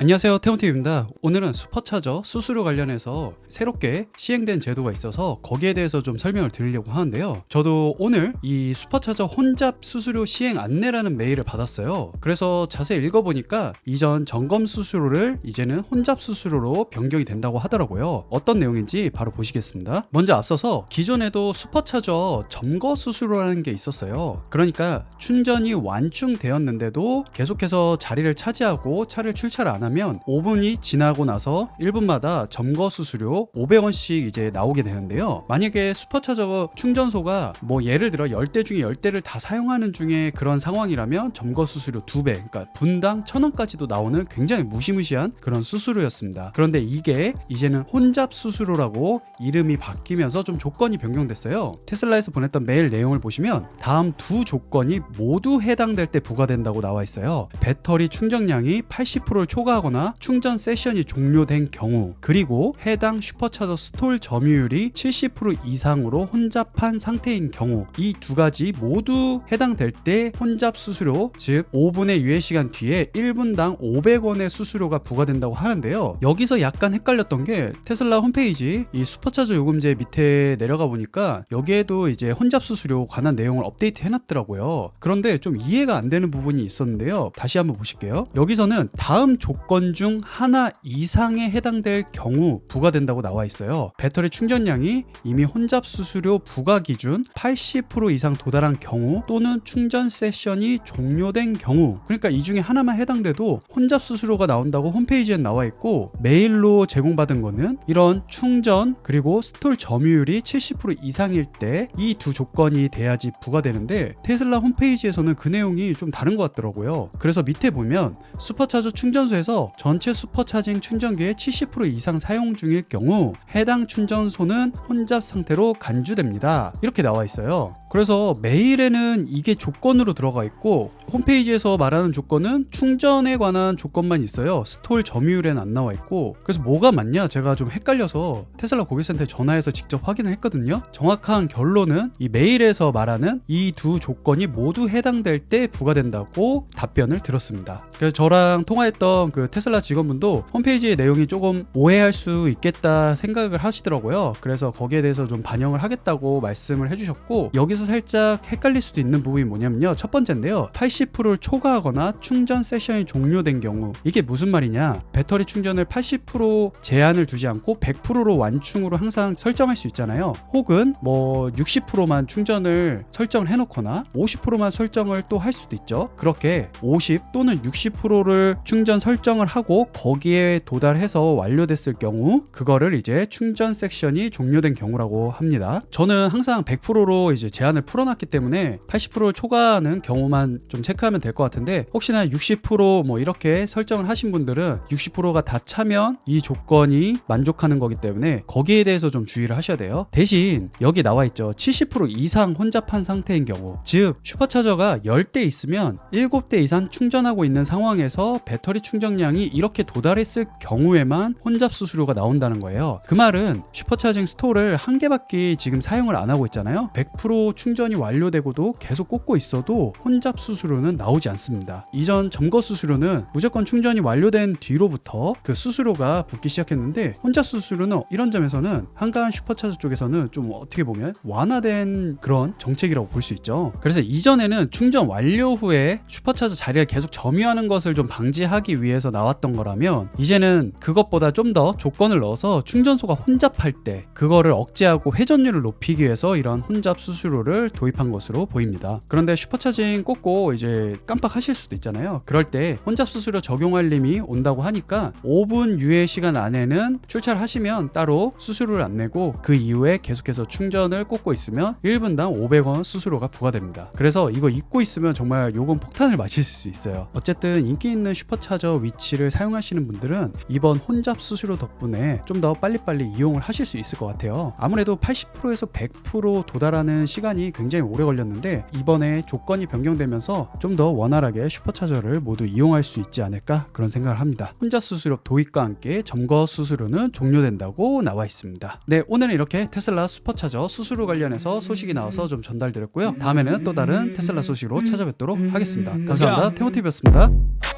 안녕하세요 태훈TV입니다. 오늘은 슈퍼차저 수수료 관련해서 새롭게 시행된 제도가 있어서 거기에 대해서 좀 설명을 드리려고 하는데요. 저도 오늘 이 슈퍼차저 혼잡 수수료 시행 안내라는 메일을 받았어요. 그래서 자세히 읽어보니까 이전 점검 수수료를 이제는 혼잡 수수료로 변경이 된다고 하더라고요. 어떤 내용인지 바로 보시겠습니다. 먼저 앞서서 기존에도 슈퍼차저 점거 수수료라는 게 있었어요. 그러니까 충전이 완충되었는데도 계속해서 자리를 차지하고 차를 출차를 안 하면 5분이 지나고 나서 1분마다 점거 수수료 500원씩 이제 나오게 되는데요. 만약에 슈퍼차저 충전소가 뭐 예를 들어 10대 중에 10대를 다 사용하는 중에 그런 상황이라면 점거 수수료 2배, 그러니까 분당 1000원까지도 나오는 굉장히 무시무시한 그런 수수료였습니다. 그런데 이게 이제는 혼잡 수수료라고 이름이 바뀌면서 좀 조건이 변경됐어요. 테슬라에서 보냈던 메일 내용을 보시면 다음 두 조건이 모두 해당될 때 부과된다고 나와 있어요. 배터리 충전량이 80%를 초과 하거나 충전 세션이 종료된 경우 그리고 해당 슈퍼차저 스톨 점유율이 70% 이상으로 혼잡한 상태인 경우 이 두 가지 모두 해당될 때 혼잡 수수료 즉 5분의 유예 시간 뒤에 1분당 500원의 수수료가 부과된다고 하는데요. 여기서 약간 헷갈렸던 게 테슬라 홈페이지 이 슈퍼차저 요금제 밑에 내려가 보니까 여기에도 이제 혼잡 수수료 관한 내용을 업데이트 해놨더라고요. 그런데 좀 이해가 안 되는 부분이 있었는데요. 다시 한번 보실게요. 여기서는 다음 조건 중 하나 이상에 해당될 경우 부과된다고 나와 있어요. 배터리 충전량이 이미 혼잡 수수료 부과 기준 80% 이상 도달한 경우 또는 충전 세션이 종료된 경우 그러니까 이 중에 하나만 해당돼도 혼잡 수수료가 나온다고 홈페이지에 나와 있고 메일로 제공받은 거는 이런 충전 그리고 스톨 점유율이 70% 이상일 때 이 두 조건이 돼야지 부과되는데 테슬라 홈페이지에서는 그 내용이 좀 다른 것 같더라고요. 그래서 밑에 보면 슈퍼차저 충전소에서 전체 슈퍼차징 충전기의 70% 이상 사용 중일 경우 해당 충전소는 혼잡 상태로 간주됩니다. 이렇게 나와 있어요. 그래서 메일에는 이게 조건으로 들어가 있고 홈페이지에서 말하는 조건은 충전에 관한 조건만 있어요. 스톨 점유율에는 안 나와 있고 그래서 뭐가 맞냐 제가 좀 헷갈려서 테슬라 고객센터에 전화해서 직접 확인을 했거든요. 정확한 결론은 이 메일에서 말하는 이 두 조건이 모두 해당될 때 부과된다고 답변을 들었습니다. 그래서 저랑 통화했던 그 테슬라 직원분도 홈페이지의 내용이 조금 오해할 수 있겠다 생각을 하시더라고요. 그래서 거기에 대해서 좀 반영을 하겠다고 말씀을 해주셨고 여기서 살짝 헷갈릴 수도 있는 부분이 뭐냐면요. 첫 번째인데요. 80%를 초과하거나 충전 세션이 종료된 경우 이게 무슨 말이냐? 배터리 충전을 80% 제한을 두지 않고 100%로 완충으로 항상 설정할 수 있잖아요. 혹은 뭐 60%만 충전을 설정을 해놓거나 50%만 설정을 또 할 수도 있죠. 그렇게 50 또는 60%를 충전 설정 을 하고 거기에 도달해서 완료됐을 경우 그거를 이제 충전 섹션이 종료된 경우라고 합니다. 저는 항상 100%로 이제 제한을 풀어놨기 때문에 80%를 초과하는 경우만 좀 체크하면 될 것 같은데 혹시나 60%뭐 이렇게 설정을 하신 분들은 60%가 다 차면 이 조건이 만족하는 거기 때문에 거기에 대해서 좀 주의를 하셔야 돼요. 대신 여기 나와 있죠. 70% 이상 혼잡한 상태인 경우 즉 슈퍼차저가 10대 있으면 7대 이상 충전하고 있는 상황에서 배터리 충전량 이 이렇게 도달했을 경우에만 혼잡 수수료가 나온다는 거예요. 그 말은 슈퍼차징 스토어를 한 개밖에 지금 사용을 안 하고 있잖아요. 100% 충전이 완료되고도 계속 꽂고 있어도 혼잡 수수료는 나오지 않습니다. 이전 점거 수수료는 무조건 충전이 완료된 뒤로부터 그 수수료가 붙기 시작했는데 혼잡 수수료는 이런 점에서는 한가한 슈퍼차저 쪽에서는 좀 어떻게 보면 완화된 그런 정책이라고 볼 수 있죠. 그래서 이전에는 충전 완료 후에 슈퍼차저 자리를 계속 점유하는 것을 좀 방지하기 위해서 나왔던 거라면 이제는 그것보다 좀 더 조건을 넣어서 충전소가 혼잡할 때 그거를 억제하고 회전율을 높이기 위해서 이런 혼잡 수수료를 도입한 것으로 보입니다. 그런데 슈퍼차징 꽂고 이제 깜빡하실 수도 있잖아요. 그럴 때 혼잡 수수료 적용할 님이 온다고 하니까 5분 유예 시간 안에는 출차를 하시면 따로 수수료를 안 내고 그 이후에 계속해서 충전을 꽂고 있으면 1분당 500원 수수료가 부과됩니다. 그래서 이거 잊고 있으면 정말 요금 폭탄을 맞으실 수 있어요. 어쨌든 인기 있는 슈퍼차저 위 치를 사용하시는 분들은 이번 혼잡 수수료 덕분에 좀 더 빨리빨리 이용을 하실 수 있을 것 같아요. 아무래도 80%에서 100% 도달하는 시간이 굉장히 오래 걸렸는데 이번에 조건이 변경되면서 좀 더 원활하게 슈퍼차저를 모두 이용할 수 있지 않을까 그런 생각을 합니다. 혼잡 수수료 도입과 함께 점거 수수료는 종료된다고 나와 있습니다. 네, 오늘은 이렇게 테슬라 슈퍼차저 수수료 관련해서 소식이 나와서 좀 전달드렸고요. 다음에는 또 다른 테슬라 소식으로 찾아뵙도록 하겠습니다. 감사합니다. 태모티브였습니다.